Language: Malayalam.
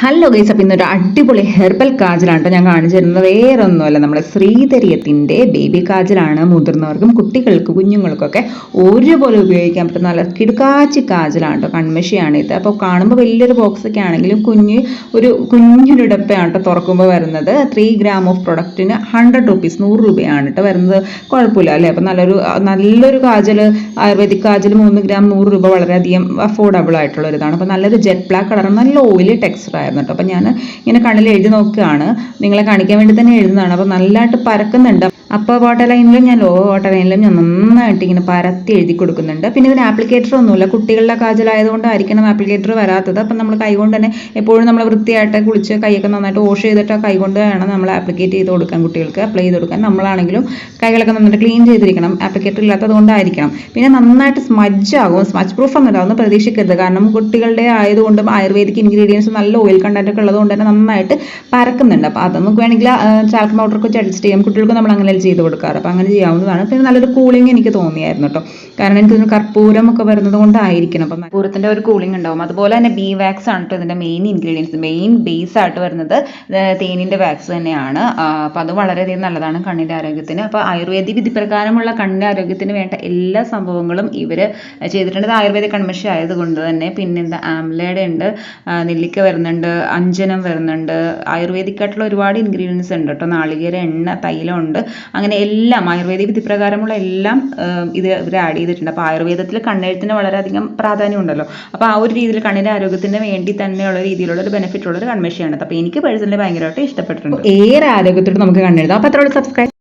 ഹലോ ഗൈസ് അപ്പം ഇന്നൊരു അടിപൊളി ഹെർബൽ കാജലാണ് ഞാൻ കാണിച്ചു തരുന്നത്. വേറെ ഒന്നുമല്ല നമ്മുടെ ശ്രീധര്യത്തിന്റെ ബേബി കാജലാണ്. മുതിർന്നവർക്കും കുട്ടികൾക്കും കുഞ്ഞുങ്ങൾക്കൊക്കെ ഒരുപോലെ ഉപയോഗിക്കാൻ പറ്റുന്ന നല്ല കിടുക്കാച്ചി കാജലാണ് കേട്ടോ കൺമഷിയാണ് ഇത്. അപ്പോൾ കാണുമ്പോൾ വലിയൊരു ബോക്സൊക്കെ ആണെങ്കിലും കുഞ്ഞ് ഒരു കുഞ്ഞൊരു ഡപ്പയാണ് കേട്ടോ തുറക്കുമ്പോൾ വരുന്നത്. ത്രീ ഗ്രാം ഓഫ് പ്രൊഡക്റ്റിന് ഹൺഡ്രഡ് റുപ്പീസ് നൂറ് രൂപയാണ് കേട്ടോ വരുന്നത്. കുഴപ്പമില്ല അല്ലേ? അപ്പം നല്ലൊരു നല്ലൊരു കാജൽ ആയുർവേദിക് കാജൽ മൂന്ന് ഗ്രാം നൂറ് രൂപ വളരെയധികം അഫോർഡബിൾ ആയിട്ടുള്ള ഒരു ഇതാണ് അപ്പോൾ നല്ലൊരു ജെറ്റ് ബ്ലാക്ക് കളർ നല്ല ഓയിലി ടെക്സ്ചർ ആയിരുന്നു കേട്ടോ അപ്പോൾ ഞാൻ ഇങ്ങനെ കണ്ണിൽ എഴുതി നോക്കുകയാണ്. നിങ്ങളെ കാണിക്കാൻ വേണ്ടി തന്നെ എഴുതുന്നതാണ്. അപ്പോൾ നല്ലതായിട്ട് പരക്കുന്നുണ്ട്. അപ്പോൾ വാട്ടർ ലൈനിലും ഞാൻ ലോ വാട്ടർ ലൈനിലും ഞാൻ നന്നായിട്ട് ഇങ്ങനെ പരത്തി എഴുതി കൊടുക്കുന്നുണ്ട്. പിന്നെ ഇതിന് ആപ്ലിക്കേറ്റർ ഒന്നുമില്ല. കുട്ടികളുടെ കാജലായതുകൊണ്ടായിരിക്കണം ആപ്ലിക്കേറ്റർ വരാത്തത്. അപ്പം നമ്മൾ കൈകൊണ്ട് തന്നെ എപ്പോഴും നമ്മൾ വൃത്തിയായിട്ട് കുളിച്ച് കൈയൊക്കെ നന്നായിട്ട് വാഷ് ചെയ്തിട്ട് കൈകൊണ്ട് വേണം നമ്മൾ ആപ്ലിക്കേറ്റ് ചെയ്ത് കൊടുക്കാൻ കുട്ടികൾക്ക് അപ്ലൈ ചെയ്ത് കൊടുക്കാൻ. നമ്മളാണെങ്കിലും കൈകളൊക്കെ നന്നായിട്ട് ക്ലീൻ ചെയ്തിരിക്കണം. ആപ്ലിക്കേറ്റർ ഇല്ലാത്തത് കൊണ്ടായിരിക്കണം പിന്നെ നന്നായിട്ട് സ്മജ് ആകും. സ്മജ് പ്രൂഫ് അതൊന്നും പ്രതീക്ഷിക്കരുത്. കാരണം കുട്ടികളുടെ ആയതുകൊണ്ടും ആയുർവേദിക് ഇൻഗ്രീഡിയൻസ് നല്ല ഓയിൽ കണ്ടന്റ് ഒക്കെ ഉള്ളതുകൊണ്ട് തന്നെ നന്നായിട്ട് പരക്കുന്നുണ്ട്. അപ്പോൾ അത് നമുക്ക് വേണമെങ്കിൽ പൗഡർ ഒക്കെ അഡ്ജസ്റ്റ് ചെയ്യാം. കുട്ടികൾക്ക് നമ്മൾ അങ്ങനെ ചെയ്ത് കൊടുക്കാറ്. അപ്പോൾ അങ്ങനെ ചെയ്യാവുന്നതാണ്. പിന്നെ നല്ലൊരു കൂളിംഗ് എനിക്ക് തോന്നിയായിരുന്നു കേട്ടോ കാരണം എനിക്ക് തോന്നുന്നു കർപ്പൂരം ഒക്കെ വരുന്നത് കൊണ്ടായിരിക്കണം. അപ്പം കർപ്പൂരത്തിന്റെ ഒരു കൂളിംഗ് ഉണ്ടാവും. അതുപോലെ തന്നെ ബി വാക്സ് ആണ് കേട്ടോ ഇതിന്റെ മെയിൻ ഇൻഗ്രീഡിയൻസ് മെയിൻ ബേസ് ആയിട്ട് വരുന്നത് തേനിന്റെ വാക്സ് തന്നെയാണ്. അപ്പോൾ അത് വളരെയധികം നല്ലതാണ് കണ്ണിന്റെ ആരോഗ്യത്തിന്. അപ്പോൾ ആയുർവേദിക് വിധിപ്രകാരമുള്ള കണ്ണിന്റെ ആരോഗ്യത്തിന് വേണ്ട എല്ലാ സംഭവങ്ങളും ഇവർ ചെയ്തിട്ടുണ്ട്. ആയുർവേദ കൺമഷി ആയതുകൊണ്ട് തന്നെ. പിന്നെ എന്താ ആംലയുടെ ഉണ്ട് നെല്ലിക്ക വരുന്നുണ്ട് അഞ്ജനം വരുന്നുണ്ട്. ആയുർവേദിക് ആയിട്ടുള്ള ഒരുപാട് ഇൻഗ്രീഡിയൻസ് ഉണ്ട് കേട്ടോ നാളികേര എണ്ണ തൈലം ഉണ്ട്. അങ്ങനെ എല്ലാം ആയുർവേദ വിധി പ്രകാരമുള്ള എല്ലാം ഇത് ഇവർ ആഡ് ചെയ്തിട്ടുണ്ട്. അപ്പോൾ ആയുർവേദത്തിൽ കണ്ണെഴുത്തിന് വളരെയധികം പ്രാധാന്യമുണ്ടല്ലോ. അപ്പോൾ ആ ഒരു രീതിയിൽ കണ്ണിന്റെ ആരോഗ്യത്തിന് വേണ്ടി തന്നെയുള്ള രീതിയിലുള്ള ഒരു ബെനിഫിറ്റ് ഉള്ള ഒരു കൺമഷിയാണ് അപ്പോൾ എനിക്ക് പേഴ്സണലി ഭയങ്കരമായിട്ട് ഇഷ്ടപ്പെട്ടിട്ടുണ്ട്. ഏറെ ആരോഗ്യത്തോട് നമുക്ക് കണ്ണെഴുതാം. അപ്പോൾ അത്രയുള്ള സബ്സ്ക്രൈബ്